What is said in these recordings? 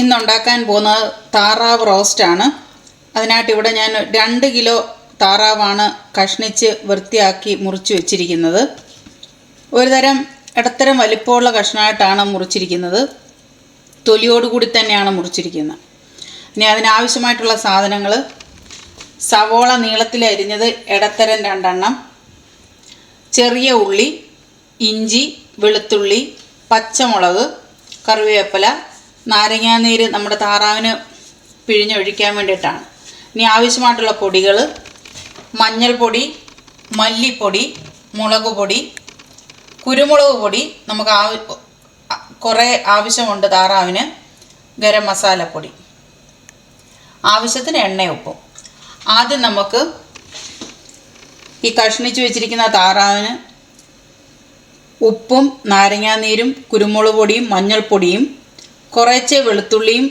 ഇന്നുണ്ടാക്കാൻ പോകുന്നത് താറാവ് റോസ്റ്റാണ് അതിനായിട്ട് ഇവിടെ ഞാൻ രണ്ട് കിലോ താറാവാണ് കഷ്ണിച്ച് വൃത്തിയാക്കി മുറിച്ച് വെച്ചിരിക്കുന്നത്. ഒരു തരം ഇടത്തരം വലിപ്പമുള്ള കഷ്ണമായിട്ടാണ് മുറിച്ചിരിക്കുന്നത്. തൊലിയോടുകൂടി തന്നെയാണ് മുറിച്ചിരിക്കുന്നത്. ഇനി അതിനാവശ്യമായിട്ടുള്ള സാധനങ്ങൾ സവോള നീളത്തിൽ അരിഞ്ഞത് ഇടത്തരം രണ്ടെണ്ണം ചെറിയ ഉള്ളി ഇഞ്ചി വെളുത്തുള്ളി പച്ചമുളക് കറിവേപ്പില നാരങ്ങാനീര് നമ്മുടെ താറാവിന് പിഴിഞ്ഞൊഴിക്കാൻ വേണ്ടിയിട്ടാണ്. ഇനി ആവശ്യമായിട്ടുള്ള പൊടികൾ മഞ്ഞൾപ്പൊടി മല്ലിപ്പൊടി മുളക് പൊടി കുരുമുളക് പൊടി നമുക്ക് ആവ കുറേ ആവശ്യമുണ്ട് താറാവിന്. ഗരം മസാലപ്പൊടി ആവശ്യത്തിന് എണ്ണയൊപ്പം ആദ്യം നമുക്ക് ഈ കഷ്ണിച്ച് വെച്ചിരിക്കുന്ന താറാവിന് ഉപ്പും നാരങ്ങാനീരും കുരുമുളക് പൊടിയും മഞ്ഞൾപ്പൊടിയും കുറച്ച് വെളുത്തുള്ളിയും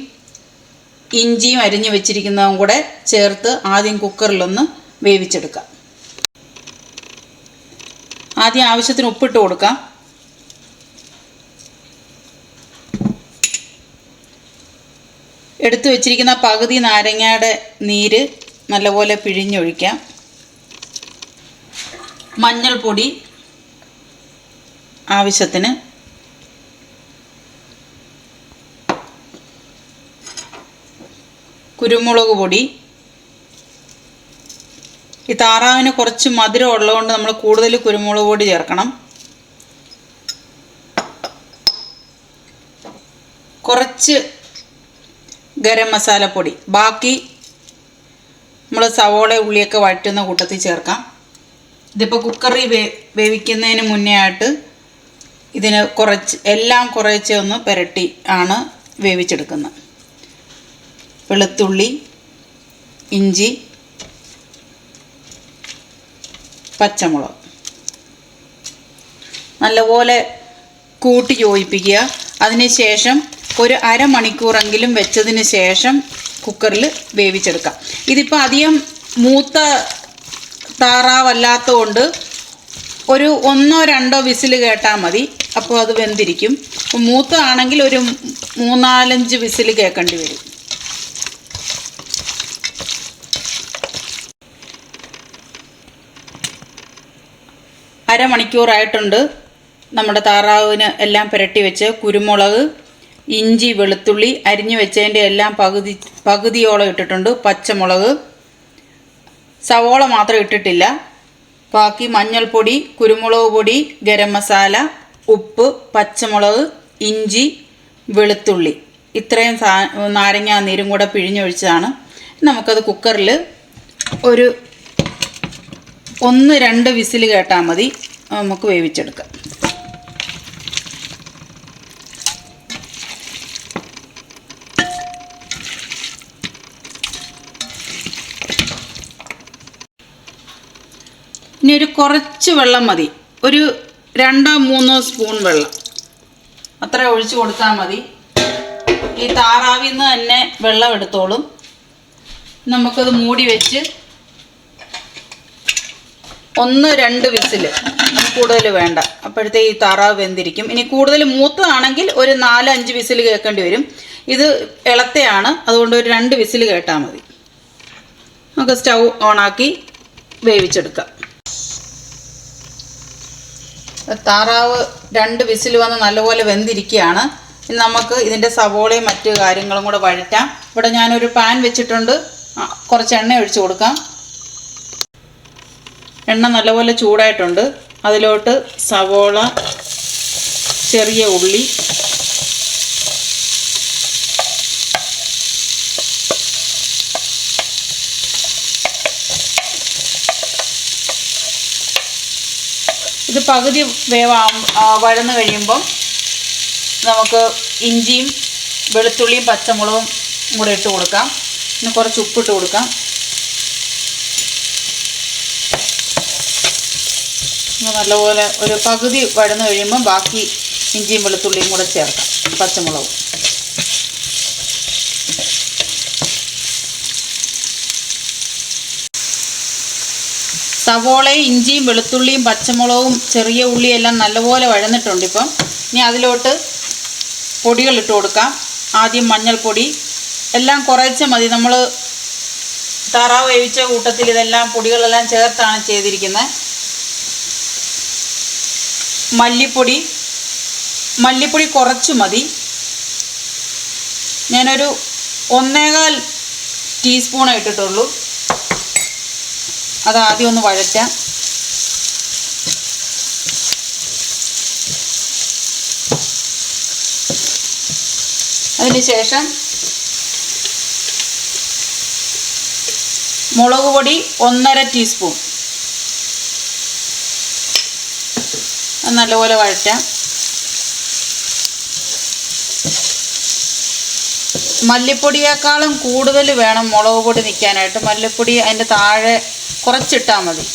ഇഞ്ചിയും അരിഞ്ഞു വെച്ചിരിക്കുന്നതും കൂടെ ചേർത്ത് ആദ്യം കുക്കറിലൊന്ന് വേവിച്ചെടുക്കാം. ആദ്യം ആവശ്യത്തിന് ഉപ്പിട്ട് കൊടുക്കാം. എടുത്തു വെച്ചിരിക്കുന്ന പകുതി നാരങ്ങയുടെ നീര് നല്ലപോലെ പിഴിഞ്ഞൊഴിക്കാം. മഞ്ഞൾപ്പൊടി ആവശ്യത്തിന് കുരുമുളക് പൊടി. ഈ താറാവിന് കുറച്ച് മധുരം ഉള്ളതുകൊണ്ട് നമ്മൾ കൂടുതൽ കുരുമുളക് പൊടി ചേർക്കണം. കുറച്ച് ഗരം മസാലപ്പൊടി ബാക്കി നമ്മൾ സവോള ഉള്ളിയൊക്കെ വഴറ്റുന്ന കൂട്ടത്തിൽ ചേർക്കാം. ഇതിപ്പോൾ കുക്കറിൽ വേ വേവിക്കുന്നതിന് മുന്നേ ആയിട്ട് ഇതിന് കുറച്ച് എല്ലാം കുറച്ച് ഒന്ന് പുരട്ടി ആണ് വേവിച്ചെടുക്കുന്നത്. വെളുത്തുള്ളി ഇഞ്ചി പച്ചമുളക്. നല്ലപോലെ കൂട്ടി യോജിപ്പിക്കുക. അതിനുശേഷം ഒരു അരമണിക്കൂറെങ്കിലും വെച്ചതിന് ശേഷം കുക്കറിൽ വേവിച്ചെടുക്കാം. ഇതിപ്പോൾ അധികം മൂത്ത താറാവല്ലാത്തതുകൊണ്ട് ഒരു ഒന്നോ രണ്ടോ വിസിൽ കേട്ടാൽ മതി. അപ്പോൾ അത് വെന്തിരിക്കും. മൂത്ത ആണെങ്കിൽ ഒരു മൂന്നാലഞ്ച് വിസിൽ കേൾക്കേണ്ടി വരും. അരമണിക്കൂറായിട്ടുണ്ട് നമ്മുടെ താറാവിന് എല്ലാം പുരട്ടി വെച്ച് കുരുമുളക് ഇഞ്ചി വെളുത്തുള്ളി അരിഞ്ഞു വെച്ചതിന്റെ എല്ലാം പകുതി പകുതിയോളം ഇട്ടിട്ടുണ്ട് പച്ചമുളക്. സവോള മാത്രം ഇട്ടിട്ടില്ല. ബാക്കി മഞ്ഞൾപ്പൊടി കുരുമുളക് പൊടി ഗരം മസാല ഉപ്പ് പച്ചമുളക് ഇഞ്ചി വെളുത്തുള്ളി. ഇത്രയും സാ നാരങ്ങ നീരും കൂടെ പിഴിഞ്ഞൊഴിച്ചതാണ്. നമുക്കത് കുക്കറിൽ ഒരു ഒന്ന് രണ്ട് വിസിൽ കേട്ടാൽ മതി. നമുക്ക് വേവിച്ചെടുക്കാം. ഇനി ഒരു കുറച്ച് വെള്ളം മതി. ഒരു രണ്ടോ മൂന്നോ സ്പൂൺ വെള്ളം. അത്ര ഒഴിച്ചു കൊടുത്താൽ മതി. ഈ താറാവിൽ നിന്ന് തന്നെ വെള്ളം എടുത്തോളും. നമുക്കത് മൂടി വെച്ച് ഒന്ന് രണ്ട് വിസിൽ കൂടുതൽ വേണ്ട. അപ്പോഴത്തെ ഈ താറാവ് വെന്തിരിക്കും. ഇനി കൂടുതൽ മൂത്തതാണെങ്കിൽ ഒരു നാല് അഞ്ച് വിസിൽ കേൾക്കേണ്ടി വരും. ഇത് ഇളത്തെയാണ്. അതുകൊണ്ട് ഒരു രണ്ട് വിസിൽ കേട്ടാൽ മതി. നമുക്ക് സ്റ്റൗ ഓണാക്കി വേവിച്ചെടുക്കാം. താറാവ് രണ്ട് വിസിൽ വന്ന് നല്ലപോലെ വെന്തിരിക്കുകയാണ് ഇനി നമുക്ക് ഇതിന്റെ സവോളയും മറ്റു കാര്യങ്ങളും കൂടെ വഴറ്റാം. ഇവിടെ ഞാനൊരു പാൻ വെച്ചിട്ടുണ്ട്. കുറച്ച് എണ്ണ ഒഴിച്ചു കൊടുക്കാം. എണ്ണ നല്ലപോലെ ചൂടായിട്ടുണ്ട്. അതിലോട്ട് സവോള ചെറിയ ഉള്ളി ഇത് പകുതി വേവാ വഴന്ന് കഴിയുമ്പം നമുക്ക് ഇഞ്ചിയും വെളുത്തുള്ളിയും പച്ചമുളകും കൂടെ ഇട്ട് കൊടുക്കാം. പിന്നെ കുറച്ച് ഉപ്പിട്ട് കൊടുക്കാം. നല്ലപോലെ ഒരു പകുതി വഴന്ന് കഴിയുമ്പോൾ ബാക്കി ഇഞ്ചിയും വെളുത്തുള്ളിയും കൂടെ ചേർക്കാം. പച്ചമുളകും. സവോളയും ഇഞ്ചിയും വെളുത്തുള്ളിയും പച്ചമുളകും ചെറിയ ഉള്ളിയും എല്ലാം നല്ലപോലെ വഴന്നിട്ടുണ്ട് ഇപ്പം. ഇനി അതിലോട്ട് പൊടികൾ ഇട്ട് കൊടുക്കാം. ആദ്യം മഞ്ഞൾപ്പൊടി. എല്ലാം കുറച്ച് മതി. നമ്മൾ താറാവ് വേവിച്ച കൂട്ടത്തിൽ ഇതെല്ലാം പൊടികളെല്ലാം ചേർത്താണ് ചെയ്തിരിക്കുന്നത്. മല്ലിപ്പൊടി മല്ലിപ്പൊടി കുറച്ച് മതി. ഞാനൊരു ഒന്നേകാൽ ടീസ്പൂൺ ഇട്ടിട്ടുള്ളൂ. അത് ആദ്യം ഒന്ന് വഴറ്റാം. അതിന് ശേഷം മുളക് പൊടി ഒന്നര ടീസ്പൂൺ. നല്ലപോലെ വഴറ്റാം. മല്ലിപ്പൊടിയേക്കാളും കൂടുതൽ വേണം മുളക് പൊടി നിൽക്കാനായിട്ട്. മല്ലിപ്പൊടി അതിന്റെ താഴെ കുറച്ചിട്ടാൽ മതി.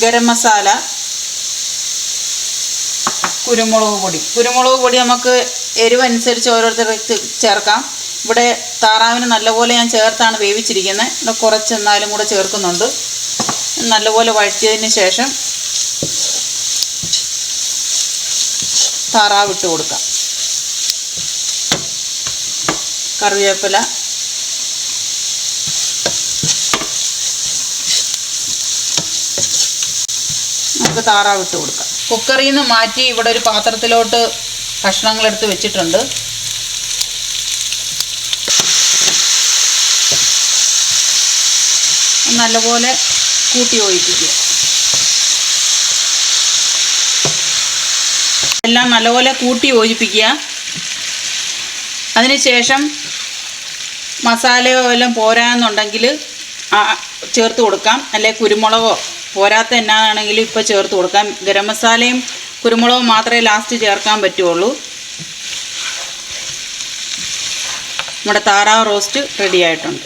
ഗരം മസാല കുരുമുളക് പൊടി. കുരുമുളക് പൊടി നമുക്ക് എരിവനുസരിച്ച് ഓരോരുത്തർക്ക് ചേർക്കാം. ഇവിടെ താറാവിന് നല്ലപോലെ ഞാൻ ചേർത്താണ് വേവിച്ചിരിക്കുന്നത്. ഇവിടെ കുറച്ച് എന്നാലും കൂടെ ചേർക്കുന്നുണ്ട്. നല്ലപോലെ വഴറ്റിയതിന് ശേഷം താറാവ് ഇട്ട് കൊടുക്കാം. കറിവേപ്പില. നമുക്ക് താറാവ് ഇട്ട് കൊടുക്കാം. കുക്കറിൽ നിന്ന് മാറ്റി ഇവിടെ ഒരു പാത്രത്തിലോട്ട് കഷ്ണങ്ങളെടുത്ത് വെച്ചിട്ടുണ്ട്. നല്ലപോലെ കൂട്ടി ഒഴിപ്പിക്കുക എല്ലാം നല്ലപോലെ കൂട്ടി യോജിപ്പിക്കുക. അതിനുശേഷം മസാലയോ എല്ലാം പോരാന്നുണ്ടെങ്കിൽ ചേർത്ത് കൊടുക്കാം. അല്ലെങ്കിൽ കുരുമുളകോ പോരാത്ത എന്നാണെങ്കിൽ ഇപ്പോൾ ചേർത്ത് കൊടുക്കാം. ഗരം മസാലയും കുരുമുളകും മാത്രമേ ലാസ്റ്റ് ചേർക്കാൻ പറ്റുള്ളൂ. നമ്മുടെ താറാവ് റോസ്റ്റ് റെഡി ആയിട്ടുണ്ട്.